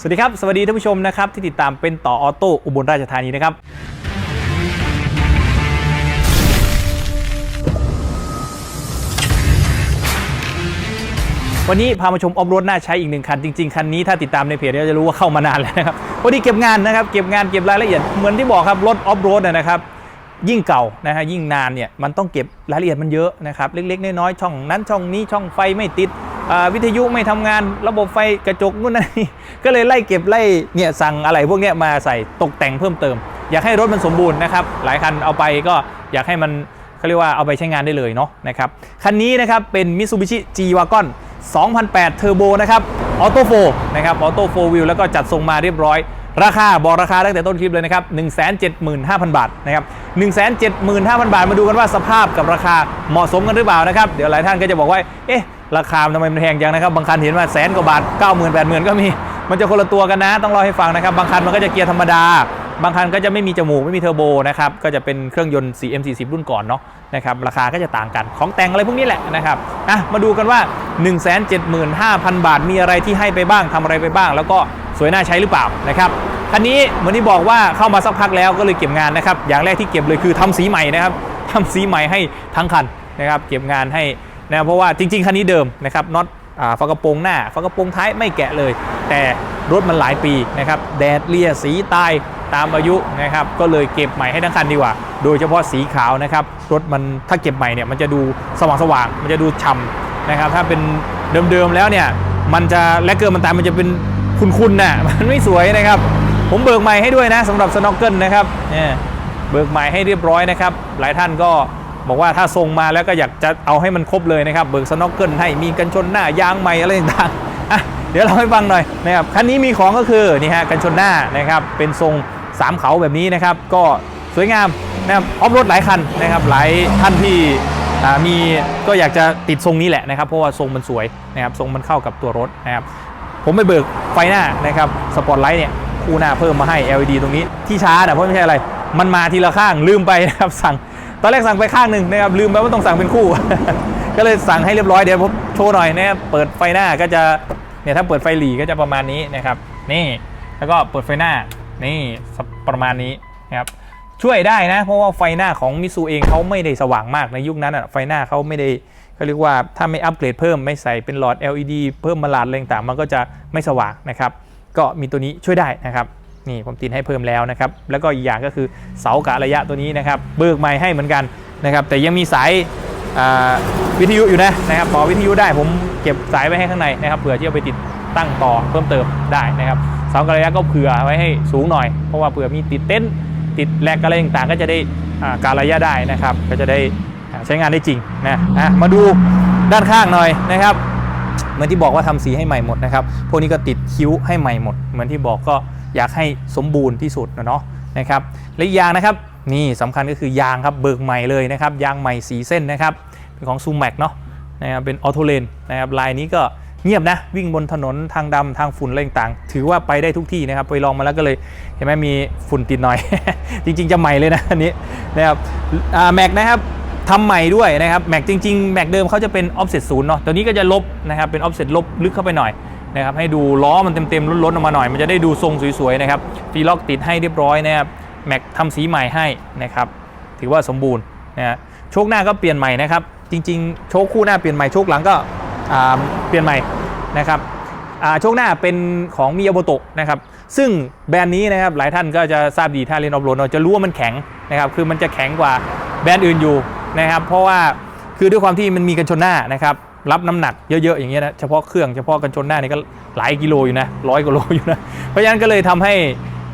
สวัสดีครับ สวัสดีท่านผู้ชมนะครับที่ติดตามเป็นต่อออโต้อุบลราชธานีนะครับ วันนี้พามาชมออฟโรดน่าใช้อีกหนึ่งคัน จริง ๆ คันนี้ถ้าติดตามในเพจก็จะรู้ว่าเข้ามานานแล้วนะครับวันนี้เก็บงานนะครับ เก็บงานเก็บรายละเอียดเหมือนที่บอกครับรถออฟโรดนะครับยิ่งเก่านะฮะยิ่งนานเนี่ยมันต้องเก็บรายละเอียดมันเยอะนะครับเล็กๆน้อยๆช่องนั้นช่องนี้ช่องไฟไม่ติด วิทยุไม่ทำงานระบบไฟกระจกนู่นนั่นนี่ก็เลยไล่เก็บไล่เนี่ยสั่งอะไรพวกนี้มาใส่ตกแต่งเพิ่มเติม อยากให้รถมันสมบูรณ์นะครับหลายคันเอาไปก็อยากให้มันเขาเรียกว่าเอาไปใช้งานได้เลยเนาะนะครับคันนี้นะครับเป็น Mitsubishi G-Wagon 2008 Turbo นะครับออโต้โฟนะครับออโต้โฟวิลแล้วก็จัดทรงมาเรียบร้อย ราคาบอกราคาตั้งแต่ต้นคลิปเลยนะครับ 175,000 บาทนะครับ 175,000 บาทมาดูกันว่าสภาพกับราคาเหมาะสมกันหรือเปล่านะครับ เดี๋ยวหลายท่านก็จะบอกว่า เอ๊ะ ราคาทำไมมันแพงจังนะครับ บางคันเห็นว่าแสนกว่าบาท 90,000 80,000 ก็มี มันจะคนละตัวกันนะ ต้องเล่าให้ฟังนะครับ บางคันมันก็จะเกียร์ธรรมดา บางคันก็จะไม่มีจมูก ไม่มีเทอร์โบนะครับ ก็จะเป็นเครื่องยนต์ 4M40 รุ่นก่อนเนาะนะครับ ราคาก็จะต่างกัน ของแต่งอะไรพวกนี้แหละนะครับอะมาดูกันว่า 175,000 บาท มีอะไรที่ให้ไปบ้างทำอะไรไปบ้าง แล้วก็สวยน่าใช้หรือเปล่านะครับ คันนี้เหมือนที่บอกว่าเข้ามาสักพักแล้วก็เลยเก็บงานนะครับ อย่างแรกที่เก็บเลยคือทำสีใหม่นะครับทำสีใหม่ให้ทั้งคันนะครับ เก็บงานให้ นะเพราะว่าจริง ๆ คันนี้เดิมนะครับน็อตฝากระโปรงหน้าฝากระโปรงท้ายไม่แกะเลย แต่รถมันหลายปีนะครับแดดเลียสีตายตามอายุนะครับก็เลยเก็บใหม่ให้ทั้งคันดีกว่า โดยเฉพาะสีขาวนะครับรถมันถ้าเก็บใหม่เนี่ยมันจะดูสว่างสว่างๆมันจะดูฉ่ำนะครับถ้าเป็นเดิมๆแล้วเนี่ยมันจะแลกเกอร์มันตายมันจะเป็นคุณๆน่ะมันไม่สวยนะครับ ผมเบิกใหม่ให้ด้วยนะสำหรับสโนว์เกิลนะครับเนี่ยเบิกใหม่ให้เรียบร้อยนะครับหลายท่านก็ บอกว่าถ้าส่งมาแล้วก็อยากจะเอาให้มันครบเลยนะครับเบิกสโนว์เกิลให้มีกันชนหน้ายางใหม่อะไรต่างๆเดี๋ยวเราให้ฟังหน่อยนะครับคันนี้มีของก็คือนี่ฮะกันชนหน้านะครับเป็นทรงสามเขาแบบนี้นะครับ ก็สวยงามนะครับออฟรถหลายคันนะครับหลายท่านที่มีก็อยากจะติดทรงนี้แหละนะครับเพราะว่าทรงมันสวยนะครับทรงมันเข้ากับตัวรถนะครับผมไปเบิกไฟหน้านะครับสปอตไลท์เนี่ยคู่หน้าเพิ่มมาให้ LED ตรงนี้ที่ช้านะเพราะไม่ใช่อะไร มันมาทีละข้างลืมไปนะครับสั่ง ตอนแรกสั่งไปข้างหนึ่งนะครับลืมไปว่าต้องสั่งเป็นคู่ ก็เลยสั่งให้เรียบร้อยเดี๋ยวผมโชว์หน่อยนะครับเปิดไฟหน้าก็จะเนี่ยถ้าเปิดไฟหลีก็จะประมาณนี้นะครับนี่แล้วก็เปิดไฟหน้านี่ประมาณนี้นะครับช่วยได้นะเพราะว่าไฟหน้าของมิซูเองเขาไม่ได้สว่างมากในยุคนั้นอะไฟหน้าเขาไม่ได้เขาเรียกว่าถ้าไม่อัปเกรดเพิ่มไม่ใส่เป็นหลอด LED เพิ่มมาลาดอะไรต่างมันก็จะไม่สว่างนะครับ ก็มีตัวนี้ช่วยได้นะครับ นี่ผมติดให้เพิ่มแล้วนะครับ แล้วก็อีกอย่างก็คือเสากะระยะตัวนี้นะครับ เบิกใหม่ให้เหมือนกันนะครับ แต่ยังมีสายวิทยุอยู่นะนะครับต่อวิทยุได้ผมเก็บสายไว้ให้ข้างในนะครับเผื่อที่เอาไปติดตั้งต่อเพิ่มเติมได้นะครับเสากะระยะก็เผื่อไว้ให้สูงหน่อย เพราะว่าเผื่อมีติดเต็นท์ติดแลกอะไรต่างๆ ก็จะได้การระยะได้นะครับ ก็จะได้ใช้งานได้จริงนะะมาดูด้านข้างหน่อยนะครับ เหมือนที่บอกว่าทำสีให้ใหม่หมดนะครับ พวกนี้ก็ติดคิ้วให้ใหม่หมด เหมือนที่บอกก็ อยากให้สมบูรณ์ที่สุดนะเนาะนะครับและอีกอย่างนะครับนี่สำคัญก็คือยางครับเบิกใหม่เลยนะครับยางใหม่สีเส้นนะครับเป็นของซูแม็กเนาะนะครับเป็นออโตเลนนะครับลายนี้ก็เงียบนะวิ่งบนถนนทางดำทางฝุ่นอะไรต่างๆ ถือว่าไปได้ทุกที่นะครับ ไปลองมาแล้วก็เลยเห็นไหมมีฝุ่นติดหน่อย จริง ๆ จะใหม่เลยนะอันนี้นะครับแม็กนะครับทำใหม่ด้วยนะครับแม็กจริง ๆ แม็กเดิมเขาจะเป็นออฟเซตศูนย์เนาะตัวนี้ก็จะลบนะครับเป็นออฟเซตลบลึกเข้าไปหน่อย นะครับให้ดูล้อมันเต็มๆล้นๆออกมาหน่อย มันจะได้ดูทรงสวยๆนะครับฟีล็อกติดให้เรียบร้อยนะครับแม็กทำสีใหม่ให้นะครับถือว่าสมบูรณ์นะฮะโชคหน้าก็เปลี่ยนใหม่นะครับจริงๆ โชคคู่หน้าเปลี่ยนใหม่โชคหลังก็เปลี่ยนใหม่นะครับโชคหน้าเป็นของมิยาโมโตะนะครับซึ่งแบรนด์นี้นะครับหลายท่านก็จะทราบดีถ้าเรียนออฟโรดเนอะจะรู้ว่ามันแข็งนะครับคือมันจะแข็งกว่าแบรนด์อื่นอยู่นะครับเพราะว่าคือด้วยความที่มันมีกันชนหน้านะครับ รับน้ำหนักเยอะๆอย่างเงี้ยนะเฉพาะเครื่องเฉพาะกันชนหน้านี่ก็หลายกิโลอยู่นะร้อยกว่าโลอยู่นะเพราะฉะนั้นก็เลยทำให้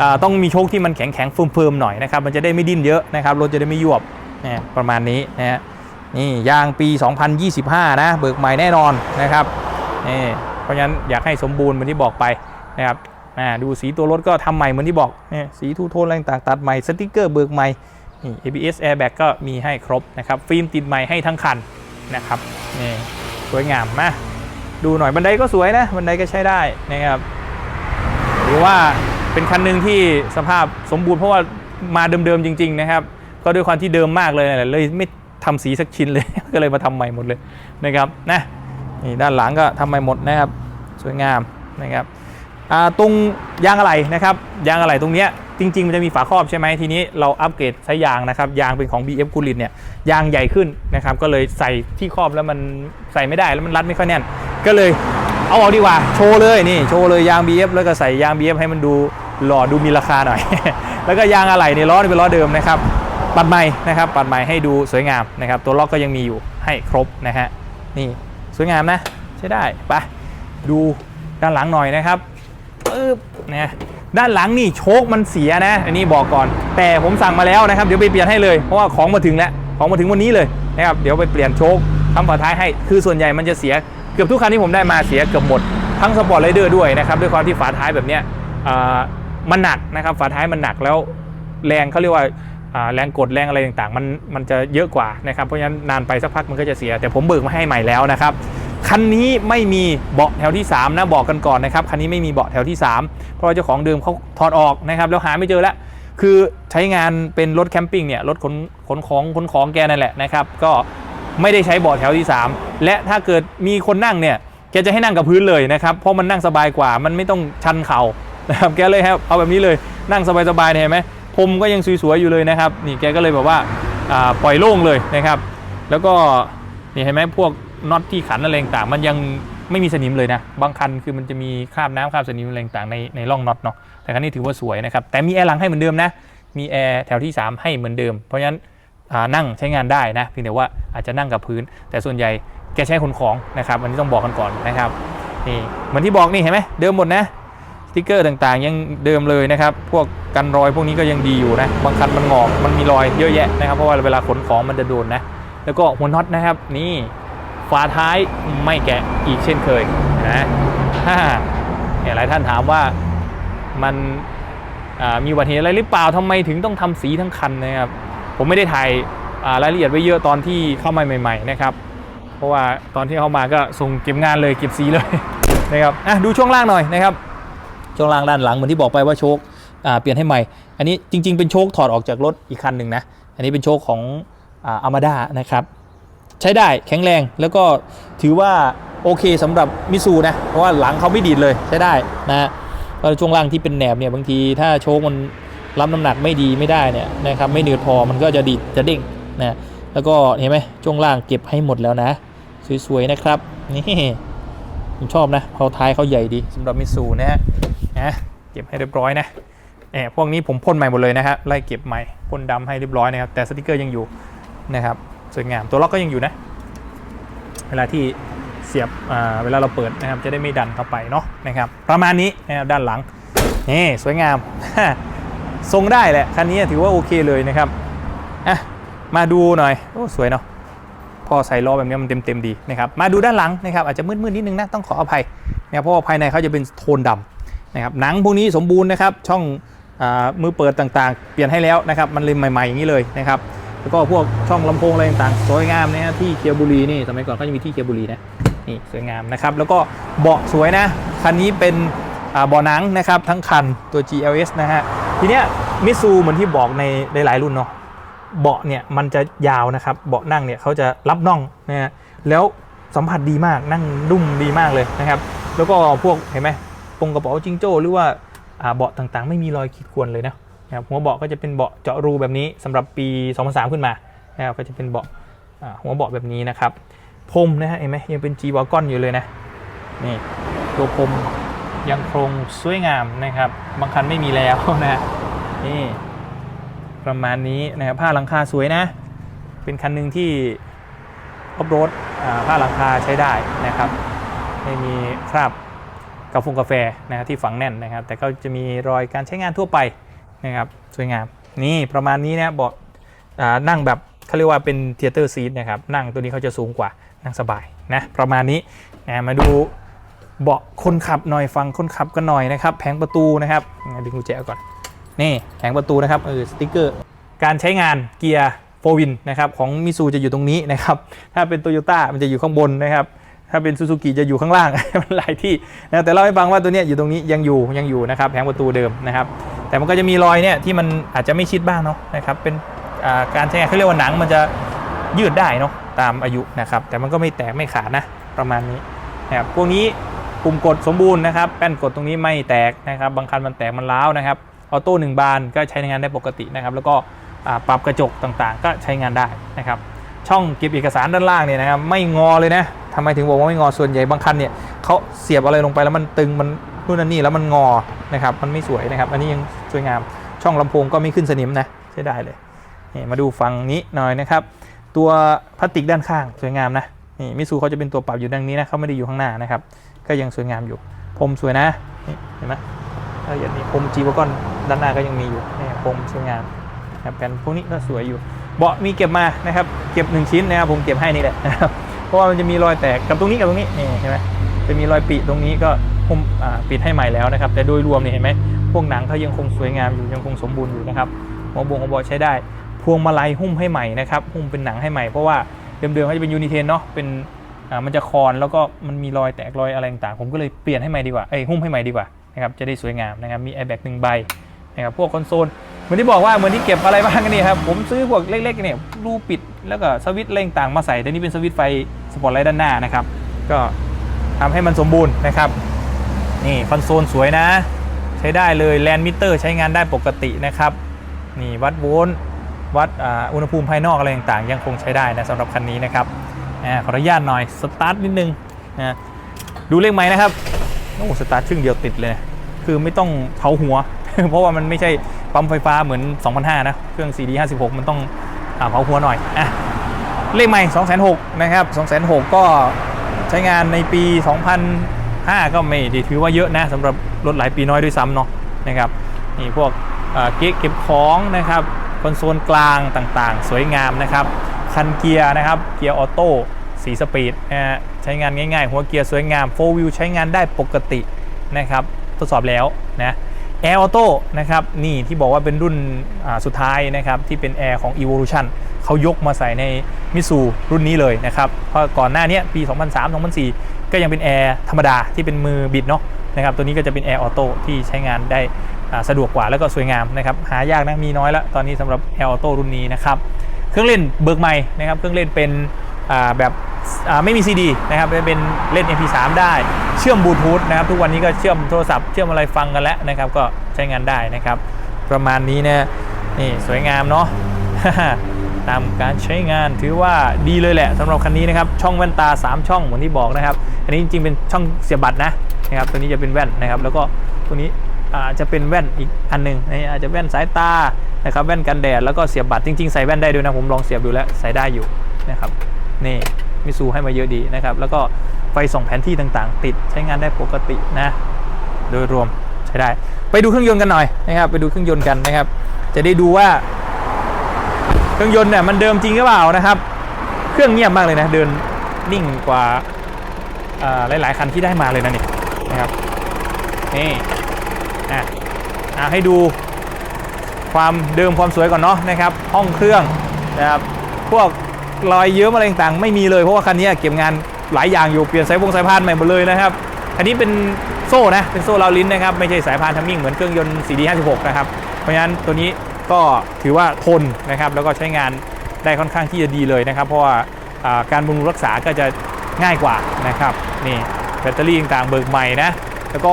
อ่าต้องมีโชคที่มันแข็งๆเฟิร์มๆหน่อยนะครับมันจะได้ไม่ดิ้นเยอะนะครับรถจะได้ไม่ยวบเนี่ยประมาณนี้นะฮะนี่ยางปี 2025 นะเบิกใหม่แน่นอนนะครับนี่เพราะฉะนั้นอยากให้สมบูรณ์เหมือนที่บอกไปนะครับอ่ดูสีตัวรถก็ทำใหม่เหมือนที่บอกเนี่ยสีทูโทนอะไรต่างตัดใหม่สติกเกอร์เบิกใหม่นี่ ABS airbag ก็มีให้ครบนะครับฟิล์มติดใหม่ให้ทั้งคันนะครับนี่ สวยงามมาดูหน่อยบันไดก็สวยนะบันไดก็ใช้ได้นะครับหรือว่าเป็นคันหนึ่งที่สภาพสมบูรณ์เพราะว่ามาเดิมๆจริง ๆ นะครับ ก็ด้วยความที่เดิมมากเลยนะเลยไม่ทำสีสักชิ้นเลย ก็เลยมาทำใหม่หมดเลยนะครับนะนี่ด้านหลังก็ทำใหม่หมดนะครับ สวยงามนะครับตรงยางอะไหล่นะครับ ยางอะไหล่ตรงเนี้ย จริง ๆ มันจะมีฝาครอบใช่ไหมทีนี้เราอัปเกรดใช้ยางนะครับยางเป็นของ BF กุลินเนี่ยยางใหญ่ขึ้นนะครับก็เลยใส่ที่ครอบแล้วมันใส่ไม่ได้แล้วมันรัดไม่ค่อยแน่น ก็เลยเอาออกดีกว่าโชว์เลยนี่โชว์เลยยาง BF แล้วก็ใส่ยาง BF ให้มันดูหล่อดูมีราคาหน่อย แล้วก็ยางอะไหล่ในล้อเป็นล้อเดิมนะครับปัดใหม่นะครับปัดใหม่ให้ดูสวยงามนะครับตัวล็อกก็ยังมีอยู่ให้ครบนะฮะนี่สวยงามนะใช้ได้ไปดูด้านหลังหน่อยนะครับปึ๊บนะ ด้านหลังนี่โชคมันเสียนะ อันนี้บอกก่อน แต่ผมสั่งมาแล้วนะครับ เดี๋ยวไปเปลี่ยนให้เลย เพราะว่าของมาถึงแล้ว ของมาถึงวันนี้เลยนะครับ เดี๋ยวไปเปลี่ยนโชคทำฝาท้ายให้ คือส่วนใหญ่มันจะเสีย เกือบทุกคันที่ผมได้มาเสียเกือบหมด ทั้งสปอร์ตไรเดอร์ด้วยนะครับ ด้วยความที่ฝาท้ายแบบเนี้ยอ่ามันหนักนะครับ ฝาท้ายมันหนักแล้วแรงเขาเรียกว่าแรงกดแรงอะไรต่างๆ มันมันจะเยอะกว่านะครับ เพราะฉะนั้นนานไปสักพักมันก็จะเสีย แต่ผมเบิกมาให้ใหม่แล้วนะครับ คันนี้ไม่มีเบาะแถวที่ 3 นะบอกกันก่อนนะครับคันนี้ไม่มีเบาะแถวที่ 3 เพราะว่าเจ้าของเดิมเขาถอดออกนะครับแล้วหาไม่เจอแล้วคือใช้งานเป็นรถแคมปิ้งเนี่ยรถขนขนของขนของแกนั่นแหละนะครับก็ไม่ได้ใช้เบาะแถวที่ 3 และถ้าเกิดมีคนนั่งเนี่ยแกจะให้นั่งกับพื้นเลยนะครับเพราะมันนั่งสบายกว่ามันไม่ต้องชันเข่านะครับแกเลยครับเอาแบบนี้เลยนั่งสบายๆเห็นไหมผมก็ยังสวยๆอยู่เลยนะครับนี่แกก็เลยแบบว่าอ่าปล่อยโล่งเลยนะครับ แล้วก็นี่เห็นไหมพวก น็อตที่ขันอะไรต่างมันยังไม่มีสนิมเลยนะ บางคันคือมันจะมีคราบน้ำคราบสนิมอะไรต่างในในร่องน็อตเนาะแต่คันนี้ถือว่าสวยนะครับ แต่มีแอร์หลังให้เหมือนเดิมนะ มีแอร์แถวที่ 3 ให้เหมือนเดิม เพราะฉะนั้นนั่งใช้งานได้นะเพียงแต่ว่าอาจจะนั่งกับพื้น แต่ส่วนใหญ่แกใช้ขนของนะครับอันนี้ต้องบอกกันก่อนนะครับนี่เหมือนที่บอกนี่เห็นไหมเดิมหมดนะสติ๊กเกอร์ต่างๆ ยังเดิมเลยนะครับ พวกกันรอยพวกนี้ก็ยังดีอยู่นะบางคันมันงอกมันมีรอยเยอะแยะนะครับเพราะว่าเวลาขนของมันจะโดนนะแล้วก็หัวน็อตนะครับนี่ ฝาท้ายไม่แกะอีกเช่นเคยนะฮ่าเนี่ยหลายท่านถามว่ามันมีอุบัติเหตุอะไรหรือเปล่าทำไมถึงต้องทำสีทั้งคันนะครับผมไม่ได้ถ่ายรายละเอียดไว้เยอะตอนที่เข้ามาใหม่ๆนะครับเพราะว่าตอนที่เข้ามาก็ส่งเก็บงานเลยเก็บสีเลยนะครับอะดูช่วงล่างหน่อยนะครับช่วงล่างด้านหลังเหมือนที่บอกไปว่าโชคเปลี่ยนให้ใหม่ อันนี้จริง ๆ เป็นโชคถอดออกจากรถอีกคันหนึ่งนะอันนี้เป็นโชคของอามาด้านะครับ ใช้ได้แข็งแรงแล้วก็ถือว่าโอเคสำหรับมิซูนะ เพราะว่าหลังเขาไม่ดีดเลยใช้ได้นะก็ช่วงล่างที่เป็นแหนบเนี่ยบางทีถ้าโชคมันรับน้ำหนักไม่ดีไม่ได้เนี่ยนะครับไม่เนืดพอมันก็จะดีดจะเด้งนะแล้วก็เห็นไหมช่วงล่างเก็บให้หมดแล้วนะ สวยๆนะครับนี่ผมชอบนะเขาท้ายเขาใหญ่ดีสำหรับมิซูนะฮะนะเก็บให้เรียบร้อยนะแอบพวกนี้ผมพ่นใหม่หมดเลยนะครับไล่เก็บใหม่พ่นดำให้เรียบร้อยนะครับแต่สติกเกอร์ยังอยู่นะครับ สวยงามตัวล็อกก็ยังอยู่นะ เวลาที่เสียบเวลาเราเปิดนะครับจะได้ไม่ดันเข้าไปเนาะนะครับประมาณนี้นะครับด้านหลังนี่สวยงามทรงได้แหละคันนี้ถือว่าโอเคเลยนะครับอะมาดูหน่อยโอ้สวยเนาะพอใส่ล้อแบบนี้มันเต็มๆดีนะครับมาดูด้านหลังนะครับอาจจะมืดๆนิดนึงนะต้องขออภัยนะครับเพราะว่าภายในเขาจะเป็นโทนดำนะครับหนังพวกนี้สมบูรณ์นะครับช่องอมือเปิดต่างๆ เปลี่ยนให้แล้วนะครับมันเลยใหม่ๆอย่างนี้เลยนะครับ แล้วก็พวกช่องลำโพงอะไรต่างๆสวยงามนะฮะที่เคียวบุรีนี่สมัยก่อนเขาจะมีที่เคียวบุรีนะนี่สวยงามนะครับ แล้วก็เบาะสวยนะคันนี้เป็นเบาะหนังนะครับทั้งคันตัว GLS นะฮะทีเนี้ยมิซูเหมือนที่บอกในหลายรุ่นเนาะเบาะเนี่ยมันจะยาวนะครับเบาะนั่งเนี่ยเขาจะรับน่องนะฮะแล้วสัมผัสดีมากนั่งนุ่มดีมากเลยนะครับ แล้วก็พวกเห็นไหมปงกระเป๋าจิงโจ้หรือว่าอ่าเบาะต่างๆ ไม่มีรอยขีดข่วนเลยนะ นะครับหัวเบาะก็จะเป็นเบาะเจาะรูแบบนี้สำหรับปี 2003 ขึ้นมานะครับก็จะเป็นเบาะหัวเบาะแบบนี้นะครับพรมนะฮะเห็นไหมยังเป็น G w a g o n อยู่เลยนะนี่ตัวพรมยังโครงสวยงามนะครับบางคันไม่มีแล้วนะนี่ประมาณนี้นะครับผ้าหลังคาสวยนะ เป็นคันหนึ่งที่ออฟโรดผ้าหลังคาใช้ได้นะครับไม่มีคราบกาแฟกาแฟนะครับที่ฝังแน่นนะครับ แต่ก็จะมีรอยการใช้งานทั่วไป นะครับสวยงามนี่ประมาณนี้นะเบาะนั่งแบบเขาเรียกว่าเป็นเทเตอร์ซีทนะครับนั่งตัวนี้เขาจะสูงกว่านั่งสบายนะประมาณนี้นะมาดูเบาะคนขับหน่อยฟังคนขับกันหน่อยนะครับแผงประตูนะครับดึงกุญแจก่อนนี่แผงประตูนะครับเออสติ๊กเกอร์ การใช้งานเกียร์โฟวินนะครับของมิซูจะอยู่ตรงนี้นะครับถ้าเป็นโตโยต้ามันจะอยู่ข้างบนนะครับถ้าเป็นซูซูกิจะอยู่ข้างล่างมันหลายที่นะแต่เล่าให้ฟังว่าตัวนี้อยู่ตรงนี้ยังอยู่ยังอยู่นะครับแผงประตูเดิมนะครับ แต่มันก็จะมีรอยเนี่ยที่มันอาจจะไม่ชิดบ้างเนาะนะครับเป็นการใช้งานเขาเรียกว่าหนังมันจะยืดได้เนาะตามอายุนะครับ แต่มันก็ไม่แตกไม่ขาดนะประมาณนี้นะครับพวกนี้ปุ่มกดสมบูรณ์นะครับแป้นกดตรงนี้ไม่แตกนะครับ บางคันมันแตกมันร้าวนะครับออโต้หนึ่งบานก็ใช้งานได้ปกตินะครับ แล้วก็ปรับกระจกต่างๆ ก็ใช้งานได้นะครับ ช่องเก็บเอกสารด้านล่างเนี่ยนะครับไม่งอเลยนะทำไมถึงบอกว่าไม่งอส่วนใหญ่บางคันเนี่ยเขาเสียบอะไรลงไปแล้วมันตึงมัน นู่นนั่นนี่แล้วมันงอนะครับมันไม่สวยนะครับ อันนี้ยังสวยงามช่องลำโพงก็ไม่ขึ้นสนิมนะใช้ได้เลยนี่มาดูฝั่งนี้หน่อยนะครับ ตัวพลาสติกด้านข้างสวยงามนะนี่มิซูเขาจะเป็นตัวปรับอยู่ดังนี้นะเขาไม่ได้อยู่ข้างหน้านะครับ ก็ยังสวยงามอยู่พรมสวยนะนี่เห็นไหมละเอียดนี่พรมจีวกอนด้านหน้าก็ยังมีอยู่นี่พรมสวยงามนะครับแผ่นพวกนี้ก็สวยอยู่ เบาะมีเก็บมานะครับ เก็บหนึ่งชิ้นนะครับผมเก็บให้นี่แหละนะครับเพราะว่ามันจะมีรอยแตกกับตรงนี้กับตรงนี้นี่เห็นไหมจะมีรอยปิตรงนี้ก็ ผมปิดให้ใหม่แล้วนะครับ แต่โดยรวมเนี่ยเห็นไหมพวกหนังเขายังคงสวยงามอยู่ยังคงสมบูรณ์อยู่นะครับหัวบงหัวบาะใช้ได้ พวงมาลัยหุ้มให้ใหม่นะครับหุ้มเป็นหนังให้ใหม่เพราะว่าเดิมๆเขาจะเป็นยูนิเทนเนาะเป็นมันจะคอนแล้วก็มันมีรอยแตกรอยอะไรต่างๆผมก็เลยเปลี่ยนให้ใหม่ดีกว่าเอ้ยหุ้มให้ใหม่ดีกว่านะครับจะได้สวยงามนะครับมีแอร์แบ็กหนึ่งใบนะครับพวกคอนโซลเหมือนที่บอกว่าเหมือนที่เก็บอะไรบ้างกันนี่ครับผมซื้อพวกเล็กๆเนี่ยรูปิดแล้วก็สวิตช์อะไรต่างมาใส่แต่นี่เป็นสวิตช์ไฟสปอตไลท์ด้านหน้านะครับก็ทำให้มันสมบูรณ์นะครับ นี่คอนโซลสวยนะ ใช้ได้เลยแลนมิเตอร์ใช้งานได้ปกตินะครับนี่วัดโวลต์วัดอุณหภูมิภายนอกอะไรต่างๆ ยังคงใช้ได้นะสำหรับคันนี้นะครับอาขออนุญาตหน่อยสตาร์ทนิดนึงนะดูเลขไหมนะครับโอ้สตาร์ทชึ่งเดียวติดเลย คือไม่ต้องเผาหัว เพราะว่ามันไม่ใช่ปั๊มไฟฟ้าเหมือน 2005 นะ เครื่อง CD 56 มันต้องเผาหัวหน่อยอะเลขใหม่206,000นะครับ206,000 ก็ใช้งานในปี 2000 5 ก็ไม่ด้ถือว่าเยอะนะสำหรับรถหลายปีน้อยด้วยซ้ำเนาะนะครับนี่พวกเก๊กเก็บของนะครับคอนโซลกลางต่างๆ สวยงามนะครับ คันเกียร์นะครับเกียร์ออโต้สีสปีดนะฮะใช้งานง่ายๆ หัวเกียร์สวยงามโฟวิวใช้งานได้ปกตินะครับทดสอบแล้วนะแอร์ออโต้นะครับนี่ที่บอกว่าเป็นรุ่นสุดท้ายนะครับที่เป็นแอร์ของ Evolution เขายกมาใส่ในมิสูรุ่นนี้เลยนะครับเพราะก่อนหน้านี้ปี 2003-2004 ก็ยังเป็นแอร์ธรรมดาที่เป็นมือบิดเนาะนะครับตัวนี้ก็จะเป็นแอร์ออโต้ที่ใช้งานได้สะดวกกว่าแล้วก็สวยงามนะครับหายากนะมีน้อยแล้วตอนนี้สำหรับ L Auto รุ่นนี้นะครับเครื่องเล่นเบิกใหม่นะครับเครื่องเล่นเป็นแบบไม่มี CD นะครับเป็นเล่น MP3 ได้เชื่อมบลูทูธนะครับทุกวันนี้ก็เชื่อมโทรศัพท์เชื่อมอะไรฟังกันแล้วนะครับก็ใช้งานได้นะครับ ประมาณนี้นะนี่สวยงามเนาะ ตามการใช้งานถือว่าดีเลยแหละสำหรับคันนี้นะครับช่องแว่นตา 3 ช่องเหมือนที่บอกนะครับ อันนี้จริงๆเป็นช่องเสียบบัตรนะนะครับตัวนี้จะเป็นแว่นนะครับ แล้วก็ตัวนี้อาจจะเป็นแว่นอีกอันหนึ่งอาจจะแว่นสายตานะครับแว่นกันแดดแล้วก็เสียบบัตรจริงๆใส่แว่นได้ด้วยนะผมลองเสียบดูแล้วใส่ได้อยู่นะครับนี่มิซูให้มาเยอะดีนะครับ แล้วก็ไฟส่องแผนที่ต่างๆ ติดใช้งานได้ปกตินะ โดยรวมใช้ได้ ไปดูเครื่องยนต์กันหน่อยนะครับ ไปดูเครื่องยนต์กันนะครับ จะได้ดูว่า รื่องยนต์เนี่ยมันเดิมจริงหรือเปล่านะครับ เครื่องเงียบมากเลยนะ เดินนิ่งกว่าหลาย ๆ คันที่ได้มาเลยนะนี่นะครับนี่อะอะให้ดูความเดิมความสวยก่อนเนาะนะครับ ห้องเครื่องนะครับพวกรอยเยิ้มอะไรต่างๆ ไม่มีเลยเพราะว่าคันนี้เก็บงานหลายอย่างอยู่เปลี่ยนสายพงสายพานใหม่หมดเลยนะครับคันนี้เป็นโซ่นะเป็นโซ่ราวลิ้นนะครับไม่ใช่สายพานทัมมิ่งเหมือนเครื่องยนต์ CD 56 นะครับเพราะฉะนั้นตัวนี้ ก็ถือว่าทนนะครับแล้วก็ใช้งานได้ค่อนข้างที่จะดีเลยนะครับ เพราะว่าการบำรุงรักษาก็จะง่ายกว่านะครับนี่แบตเตอรี่ต่างๆเบิกใหม่นะแล้วก็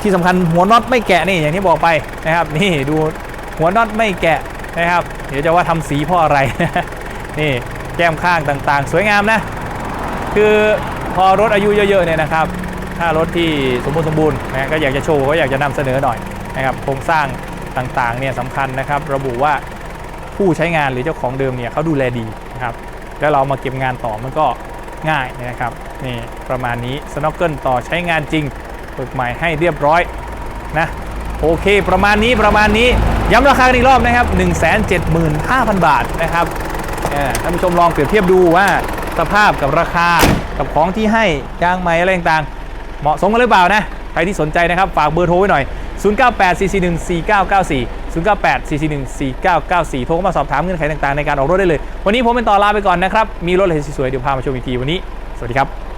ที่สำคัญหัวน็อตไม่แกะนี่อย่างที่บอกไปนะครับ นี่ดูหัวน็อตไม่แกะนะครับ เดี๋ยวจะว่าทำสีเพราะอะไรนี่แก้มข้างต่างๆ สวยงามนะ คือพอรถอายุเยอะๆเนี่ยนะครับ ถ้ารถที่สมบูรณ์สมบูรณ์นะก็อยากจะโชว์ก็อยากจะนำเสนอหน่อยนะครับโครงสร้าง ต่างๆเนี่ยสำคัญนะครับ ระบุว่าผู้ใช้งานหรือเจ้าของเดิมเนี่ยเขาดูแลดีนะครับ แล้วเรามาเก็บงานต่อมันก็ง่ายนะครับนี่ประมาณนี้สโนว์เกิลต่อใช้งานจริงเปิดใหม่ให้เรียบร้อยนะโอเค ประมาณนี้ประมาณนี้ย้ำราคาอีกรอบนะครับ 175,000 บาทนะครับท่านผู้ชมลองเปรียบเทียบดูว่าสภาพกับราคากับของที่ให้ยางใหม่อะไรต่างๆ เหมาะสมกันหรือเปล่านะ ใครที่สนใจนะครับ ฝากเบอร์โทรไว้หน่อย 0984414994 0984414994 โทรเข้ามาสอบถามเงื่อนไขต่างๆในการออกรถได้เลย วันนี้ผมเป็นต่อลาไปก่อนนะครับ มีรถอะไรสวยๆเดี๋ยวพามาชมอีกทีวันนี้ สวัสดีครับ